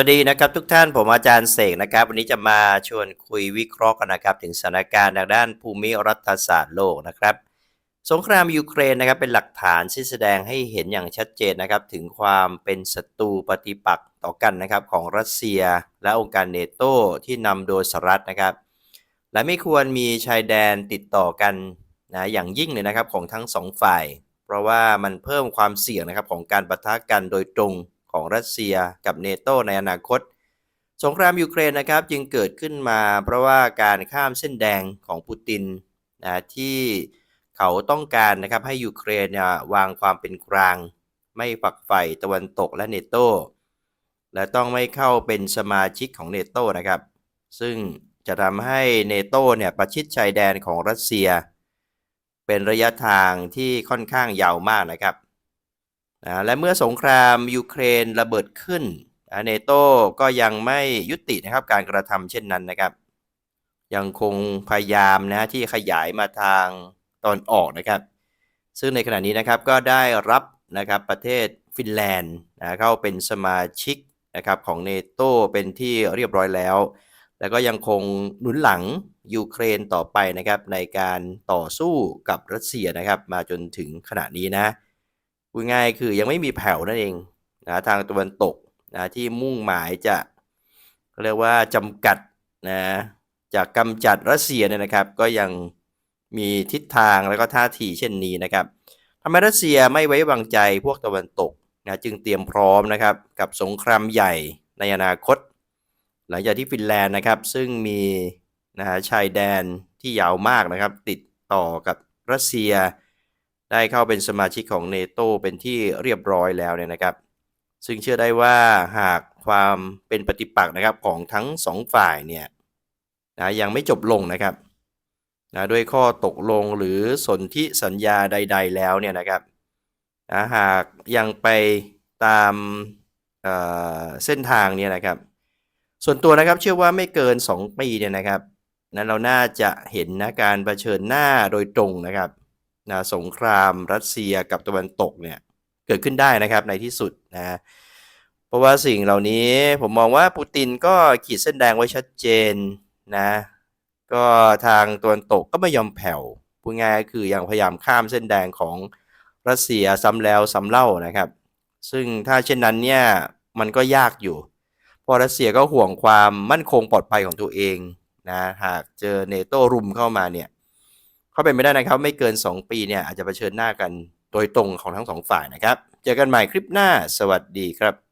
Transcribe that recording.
วัสดีนะครับทุกท่านผมอาจารย์เสกนะครับ วันนี้จะมาชวนคุยวิเคราะห์กันนะครับ ถึงสถานการณ์ทางด้านภูมิรัฐศาสตร์โลกนะครับ สงครามยูเครนนะครับเป็นหลักฐานที่แสดงให้เห็นอย่างชัดเจนนะครับ ถึงความเป็นศัตรูปฏิปักษ์ต่อกันนะครับของรัสเซีย และองค์การเนโตที่นำโดยสหรัฐนะครับ และไม่ควรมีชายแดนติดต่อกันนะอย่างยิ่งเลยนะครับของทั้งสองฝ่าย เพราะว่ามันเพิ่มความเสี่ยงนะครับของการปะทะกันโดยตรง ของรัสเซียกับเนโตในอนาคต สงครามยูเครนนะครับจึงเกิดขึ้นมาเพราะว่าการข้ามเส้นแดงของปูตินนะที่เขาต้องการนะครับให้ยูเครนเนี่ยวางความเป็นกลาง ไม่ฝักใฝ่ตะวันตกและเนโตและต้องไม่เข้าเป็นสมาชิกของเนโตนะครับ ซึ่งจะทำให้เนโตเนี่ยประชิดชายแดนของรัสเซีย เป็นระยะทางที่ค่อนข้างยาวมากนะครับ นะและเมื่อสงครามยูเครนระเบิดขึ้นเนโตก็ยังไม่ยุตินะครับการกระทำเช่นนั้นนะครับ ยังคงพยายามนะที่ขยายมาทางตอนออกนะครับ ซึ่งในขณะนี้นะครับก็ได้รับนะครับประเทศฟินแลนด์นะเข้าเป็นสมาชิกนะครับของเนโตเป็นที่เรียบร้อยแล้ว แล้วก็ยังคงหนุนหลังยูเครนต่อไปนะครับในการต่อสู้กับรัสเซียนะครับ มาจนถึงขณะนี้นะ พูดง่ายคือยังไม่มีแผ่วนั่นเองนะทางตะวันตกนะที่มุ่งหมายจะเรียกว่าจำกัดนะจากกำจัดรัสเซียเนี่ยนะครับ ก็ยังมีทิศทางแล้วก็ท่าทีเช่นนี้นะครับทำให้รัสเซียไม่ไว้วางใจพวกตะวันตกนะจึงเตรียมพร้อมนะครับกับสงครามใหญ่ในอนาคต หลังจากที่ฟินแลนด์นะครับซึ่งมีนะฮะชายแดนที่ยาวมากนะครับ ติดต่อกับรัสเซีย ได้เข้าเป็นสมาชิกของเนโตเป็นที่เรียบร้อยแล้วเนี่ยนะครับ ซึ่งเชื่อได้ว่าหากความเป็นปฏิปักษ์นะครับของทั้งสองฝ่ายเนี่ยนะยังไม่จบลงนะครับนะด้วยข้อตกลงหรือสนธิสัญญาใด ๆ แล้วเนี่ยนะครับนะหากยังไปตามเเส้นทางเนี่ยนะครับ ส่วนตัวนะครับเชื่อว่าไม่เกิน 2 ปีเนี่ยนะครับนั้นเราน่าจะเห็นนะการเผชิญหน้าโดยตรงนะครับ นะสงครามรัสเซียกับตะวันตกเนี่ยเกิดขึ้นได้นะครับในที่สุดนะเพราะว่าสิ่งเหล่านี้ผมมองว่าปูตินก็ขีดเส้นแดงไว้ชัดเจนนะก็ทางตะวันตกก็ไม่ยอมแผ่วพูดง่ายก็คืออยังพยายามข้ามเส้นแดงของรัสเซียซ้ำแล้วซ้ำเล่านะครับ ซึ่งถ้าเช่นนั้นเนี่ยมันก็ยากอยู่เพราะรัสเซียก็ห่วงความมั่นคงปลอดภัยของตัวเองนะหากเจอเนโตรุมเข้ามาเนี่ย เขาเป็นไม่ได้นะครับ ไม่เกิน 2 ปีเนี่ยอาจจะเผชิญหน้ากันโดยตรงของทั้งสองฝ่ายนะครับ เจอกันใหม่คลิปหน้า สวัสดีครับ